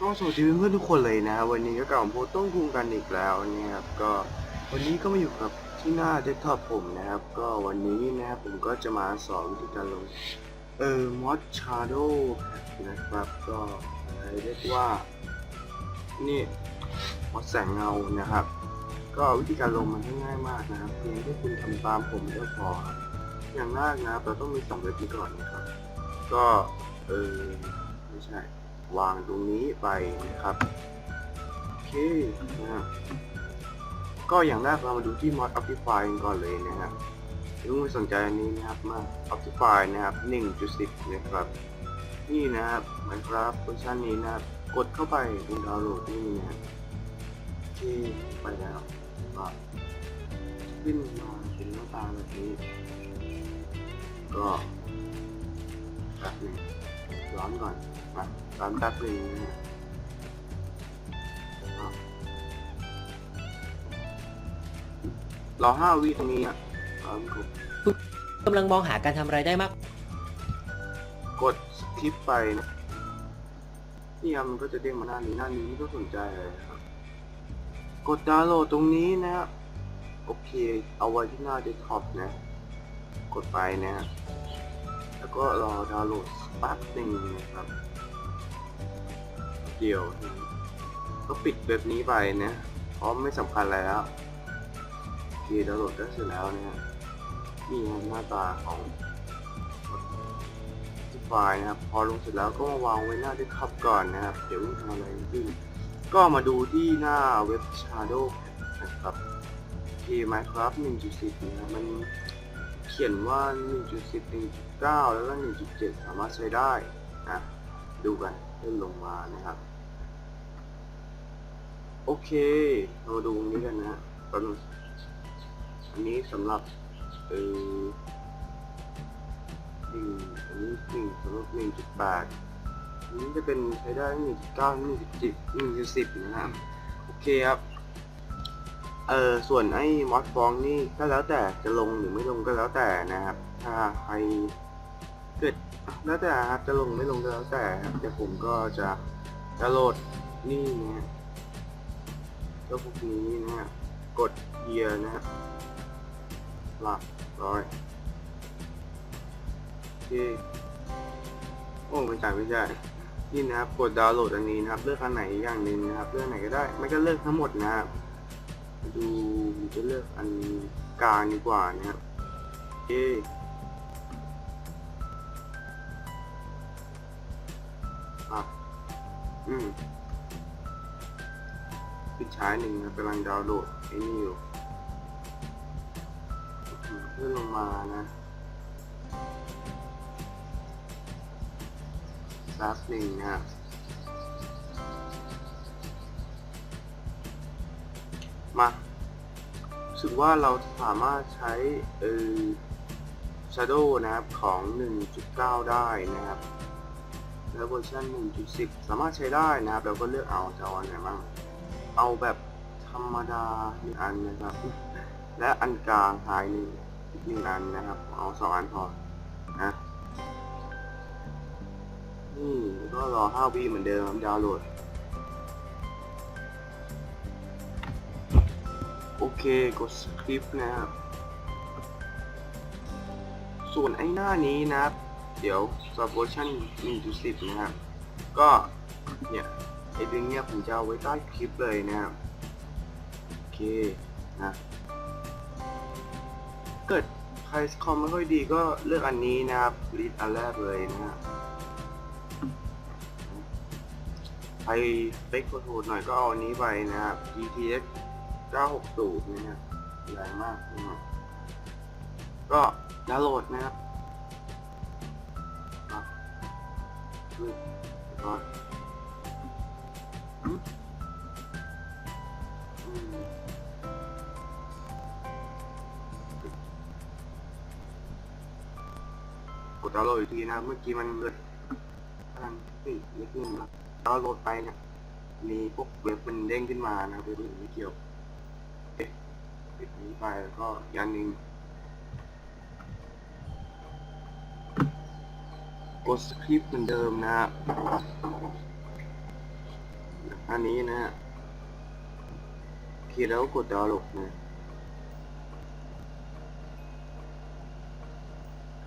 ก็สวัสดีเพื่อนทุกคนเลยนะวันนี้ก็กลับมาพูดต้องคุงกันอีกแล้วนะครับก็วันนี้ก็มาอยู่กับที่หน้าเดสก์ท็อปผมนะครับ ก็วันนี้นะครับผมก็จะมาสอนวิธีการลงเออมอดชาร์โดนะครับก็เรียกว่า นี่มอดแสงเงานะครับ ก็วิธีการลงมันง่ายมากนะครับเพียงแค่คุณทำตามผมก็พอครับอย่างแรกนะครับเราต้องมีสองเว็บนี้ก่อนนะครับ ก็เออไม่ใช่ วางตรงนี้ไปนะครับ โอเคนะก็อย่างแรกเรามาดูที่ mod optify ก่อนเลยนะครับอย่าเพิ่งไปสนใจอันนี้นะครับมา optify นะครับ 1.10 นะครับ นี่นะครับมันครับเวอร์ชันนี้นะครับ กดเข้าไปตรงดาวน์โหลดนี่นะครับโอเคไปแล้วก็ขึ้นมาเป็นหน้าตาแบบนี้ ก็แป๊บหนึงย้อนก่อน มาย้อนแป๊บหนึงนะฮะอะรอห้าวิตรงนี้อะครับผมกำลังมองหาการทำรายได้มาก กดคลิปไปนะนี่ครับมันก็จะเด้งมาหน้านี้หน้านี้ไม่ต้องสนใจเลยครับ กดดาวน์โหลดตรงนี้นะครับโอเค เอาไว้ที่หน้าเดสก์ท็อปนะ กดไปนะฮะแล้วก็รอดาวน์โหลดแป๊บหนึ่งนะครับ เดียวก็ปิดเว็บนี้ไปนะเพราะไม่สำคัญแล้วโอเคดาวน์โหลดก็เสร็จแล้วนะนี่หน้าตาของไฟล์นะครับ พอลงเสร็จแล้วก็มาวางไว้หน้าเดสก์ท็อปก่อนนะครับ เดี๋ยวทำอะไรขึ้นก็มาดูที่หน้าเว็บ Shadow นะครับโอเค Minecraft 1.10นะครับมันเขียนว่า 1.10 1.9 แล้วก็ 1.7 สามารถใช้ได้นะดูกัน เลื่อนลงมานะครับ โอเค เรามาดูตรงนี้กันนะฮะตอนอันนี้สำหรับเออหนึ่งอันนี้หนึ่งสำหรับ1.8อันนี้จะเป็นใช้ได้1.9 1.10 1.10นะครับ โอเคครับเออส่วนไอ้มอสฟองนี่ก็แล้วแต่จะลงหรือไม่ลงก็แล้วแต่นะครับ ถ้าใคร เกิดอะแล้วแต่ครับจะลงไม่ลงก็แล้วแต่ครับแต่ผมก็จะจะโหลดนี่นะฮะเจ้าพวกนี้นะฮะกดเยียนะฮะหลักร้อยโอเคโอ้ไม่ใช่ไม่ใช่นี่นะครับกดดาวน์โหลดอันนี้นะครับ เลือกอันไหนอย่างหนึ่งนะครับเลือกไหนก็ได้ไม่ก็เลือกทั้งหมดนะครับดูจะเลือกอันกลางดีกว่านะครับโอเค อืมปิดช้าหนึ่งนะกำลังดาวน์โหลดไอ้นี่อยู่อืมเลื่อนลงมานะแป๊บหนึ่งนะมารู้สึกว่าเราสามารถใช้เออ Shadow นะครับของ 1.9 ได้นะครับ แล้วเวอร์ชัน1.10 สามารถใช้ได้นะครับ เราก็เลือกเอาจะเอาอันไหนบ้าง เอาแบบธรรมดาหนึ่งอันนะครับ และอันกลางหายหนึ่งอีกหนึ่งอันนะครับ เอาสองอันพอนะนี่ก็รอ5วิเหมือนเดิมดาวน์โหลด โอเค กด skip นะครับ ส่วนไอ้หน้านี้นะครับ เดี๋ยวสำหรับเวอร์ชัน1.10 นะครับ ก็เนี่ยไอ้เรื่องเนี้ยผมจะเอาไว้ใต้คลิปเลยนะครับ โอเคนะเกิดใครคอมไม่ค่อยดีก็เลือกอันนี้นะครับรีดอันแรกเลยนะครับใครเป๊กโหดหน่อยก็เอาอันนี้ไปนะครับ GTX 960นะครับแรงมากนะครับก็ดาวน์โหลดนะครับ ก็อืมอืมกดดาวน์โหลดอีกทีนะครับเมื่อกี้มันเกิดพลังนี่นิดนึงนะดาวน์โหลดไปเนี่ยมีพวกเว็บมันเด้งขึ้นมานะครับเว็บอื่นไม่เกี่ยวปิดนี้ไปแล้วก็อีกอันหนึ่ง กดสคริปต์เหมือนเดิมนะฮะอันนี้นะฮะโอเคแล้วกดดาวโหลดนะ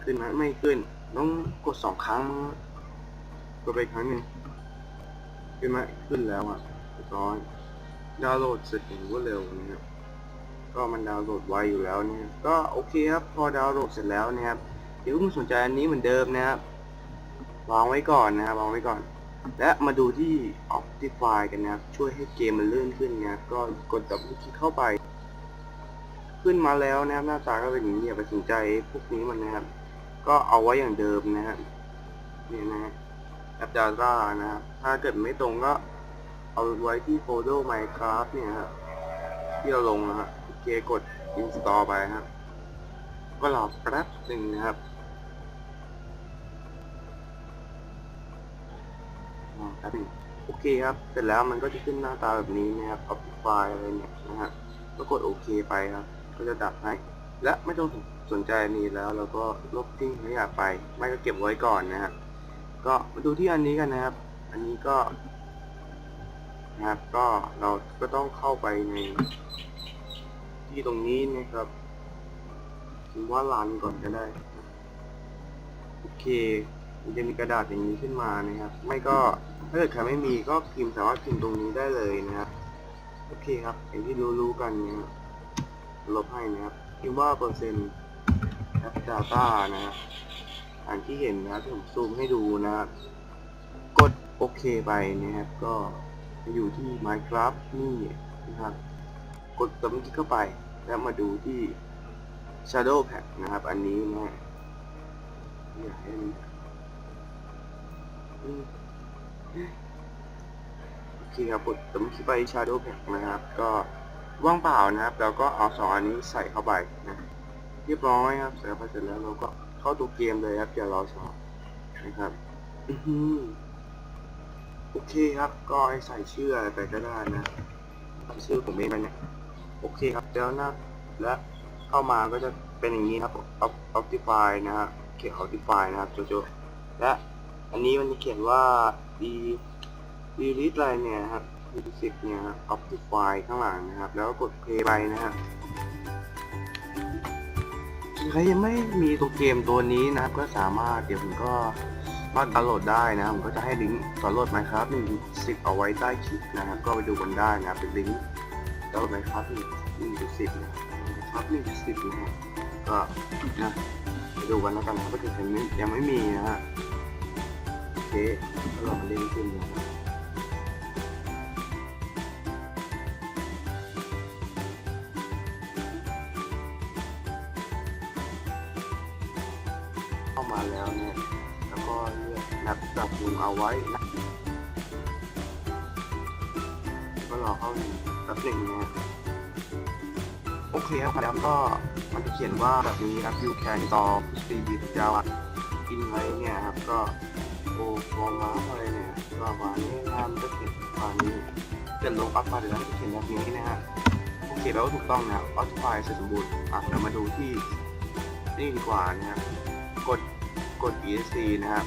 ขึ้นไหมไม่ขึ้น ต้องกดสองครั้งกดไปครั้งหนึ่งขึ้นไหมขึ้นแล้วอะเรียบร้อยดาวน์โหลดเสร็จอย่างรวดเร็วนะครับก็มันดาวน์โหลดไวอยู่แล้วเนี่ยก็โอเคครับพอดาวน์โหลดเสร็จแล้วนะครับเดี๋ยวคุณสนใจอันนี้เหมือนเดิมนะครับ วางไว้ก่อนนะครับวางไว้ก่อน และมาดูที่ Optify กันนะครับ ช่วยให้เกมมันลื่นขึ้นนะก็กดดับคลิกเข้าไป ขึ้นมาแล้วนะครับหน้าตาก็เป็นอย่างนี้อย่าไปสนใจพวกนี้มันนะครับ ก็เอาไว้อย่างเดิมนะครับนี่นะฮะแอป Data นะครับ ถ้าเกิดไม่ตรงก็เอาไว้ที่โฟลเดอร์ Minecraft เนี่ยครับที่เราลงนะฮะโอเคกด install ไปครับ ก็รอแป๊บหนึ่งนะครับ รอแป๊บโอเคครับ เสร็จแล้วมันก็จะขึ้นหน้าตาแบบนี้นะครับ Optify อะไรเนี่ยนะฮะก็กดโอเคไปครับ ก็จะดับให้ และไม่ต้องสนใจนี้แล้วเราก็ลบทิ้งไม่อยากไป ไม่ก็เก็บไว้ก่อนนะครับ ก็มาดูที่อันนี้กันนะครับ อันนี้ก็นะครับก็เราก็ต้องเข้าไปใน ที่ตรงนี้นะครับคิดว่ารันก่อนก็ได้ โอเค มันจะมีกระดาษอย่างนี้ขึ้นมานะครับ ไม่ก็ถ้าเกิดใครไม่มีก็พิมพ์สามารถพิมพ์ตรงนี้ได้เลยนะครับ โอเคครับอย่างที่รู้ๆกันนะครับลบให้นะครับพิมพ์ว่าเปอร์เซ็นต์แอป data นะครับอันที่เห็นนะครับผมซูมให้ดูนะครับ กดโอเคไปนะครับ ก็จะอยู่ที่ Minecraft นี่นะครับ กดตรงนี้เข้าไป แล้วมาดูที่ Shadow Pack นะครับ อันนี้นะอยากให้ โอเคครับกดตรงนี้ไป Shadow Pack นะครับ ก็ว่างเปล่านะครับ แล้วก็เอาสองอันนี้ใส่เข้าไปนะเรียบร้อยครับเสร็จแล้วเสร็จแล้วเราก็เข้าตัวเกมเลยครับอย่ารอช้านะครับโอเคครับก็ให้ใส่ชื่ออะไรไปก็ได้นะใส่ชื่อผมเองไปเนี่ยโอเคครับแล้วนะและเข้ามาก็จะเป็นอย่างนี้ครับ Op- Optify นะฮะเขียน Optify นะครับโจโจและ อันนี้มันจะเขียนว่า d delete อะไรเนี่ยครับ delete เนี่ยครับ Optify ข้างหลังนะครับ แล้วกด play ไปนะฮะใครยังไม่มีตัวเกมตัวนี้นะครับ ก็สามารถเดี๋ยวผมก็มาดาวน์โหลดได้นะผมก็จะให้ลิงก์ดาวน์โหลด Minecraft 1.10เอาไว้ใต้คลิปนะครับก็ไปดูกันได้นะครับเป็นลิงก์ดาวน์โหลด Minecraft 1.10นะ Minecraft 1.10นะฮะก็นะไปดูกันแล้วกันนะครับถ้าเกิดยังไม่ยังไม่มีนะฮะโอ เคก็ลองเล่นขึ้นนะครับเข้ามาแล้วเนี่ย แล้วก็เลือกนับจับมุมเอาไว้นะก็รอเข้าหนึ่งแป๊บหนึ่งนะโอเคครับแล้วก็มันจะเขียนว่าแบบนี้ครับ you can install speed with java in ไว้เนี่ยครับก็ โอ้ฟอมาอะไรเนี่ยก็มานี้นะครับมันจะเขียนประมานี้จะลงอัพมาเดี๋ยวมันจะเขียนแบบนี้นะฮะโอเคแล้วถูกต้องนะครับ Spotify เสร็จสมบูรณ์อะเรามาดูที่นี่ดีกว่านะครับกดกด ESC นะครับ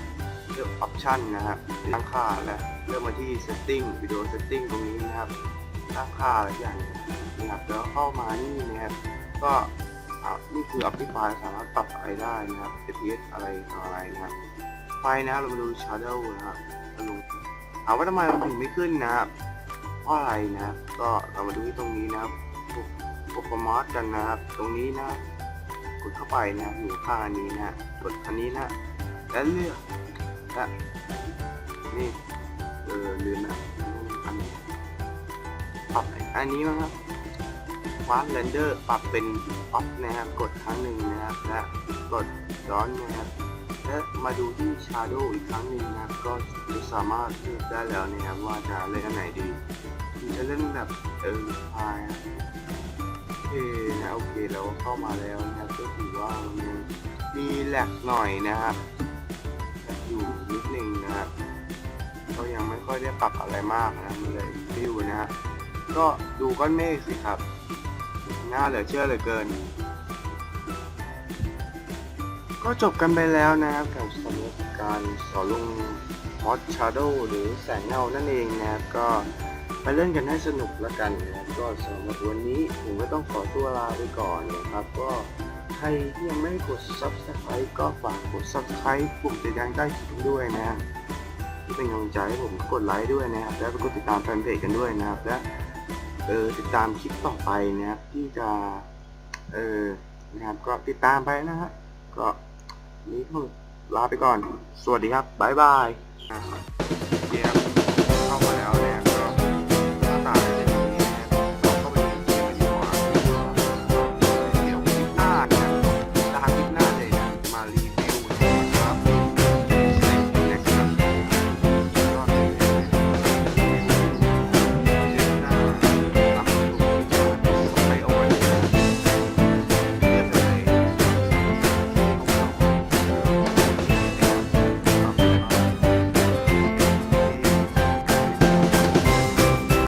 เลือก Option นะครับตั้งค่าและเลือกมาที่ Setting Video Setting ตรงนี้นะครับตั้งค่าอะไรอย่างนะครับแล้วเข้ามานี่นะครับก็นี่คือ Optify สามารถปรับอะไรได้นะครับ FPS อะไรต่ออะไรนะครับ ไฟนะครับเรามาดู Shadow นะครับมาดูถามว่าทำไมมันถึงไม่ขึ้นนะครับเพราะอะไรนะครับก็เรามาดูที่ตรงนี้นะครับโปรโมทกันนะครับ ตรงนี้นะกดเข้าไปนะอยู่ข้างอันนี้นะกดอันนี้นะแล้วเลือกและนี่เออลืมนะอันนี้ปรับอันนี้มั้งครับฟาสเรนเดอร์ปรับเป็นออฟนะครับกดครั้งหนึ่งนะครับและกดย้อนนะครับ และมาดูที่ Shadow อีกครั้งหนึ่งนะครับก็จะสามารถเลือกได้แล้วนะครับว่าจะเล่นอันไหนดีจะเล่นแบบเออพายโอเคนะโอเคแล้วเข้ามาแล้วนะครับก็ถือว่ามันมีแหลกหน่อยนะครับอยู่นิดนึงนะครับก็ยังไม่ค่อยได้ปรับอะไรมากนะมันเลยฟิวนะฮะก็ดูก้อนเมฆสิครับน่าเหลือเชื่อเหลือเกิน ก็จบกันไปแล้วนะครับกับสำหรับการสอนลงมอสชาร์โดหรือแสงเงานั่นเองนะครับก็ไปเล่นกันให้สนุกแล้วกันนะครับก็สำหรับวันนี้ผมก็ต้องขอตัวลาไปก่อนนะครับก็ใครที่ยังไม่กด subscribe ก็ฝากกด subscribe ปุ่มสีแดงใต้คลิปด้วยนะที่เป็นกำลังใจให้ผมกดไลค์ด้วยนะครับแล้วก็กดติดตามแฟนเพจกันด้วยนะครับและเออติดตามคลิปต่อไปนะครับที่จะเออนะครับก็ติดตามไปนะฮะก็ นี้ก็ลาไปก่อน สวัสดีครับ บ๊ายบายเย้ครัเข้ามาแล้ว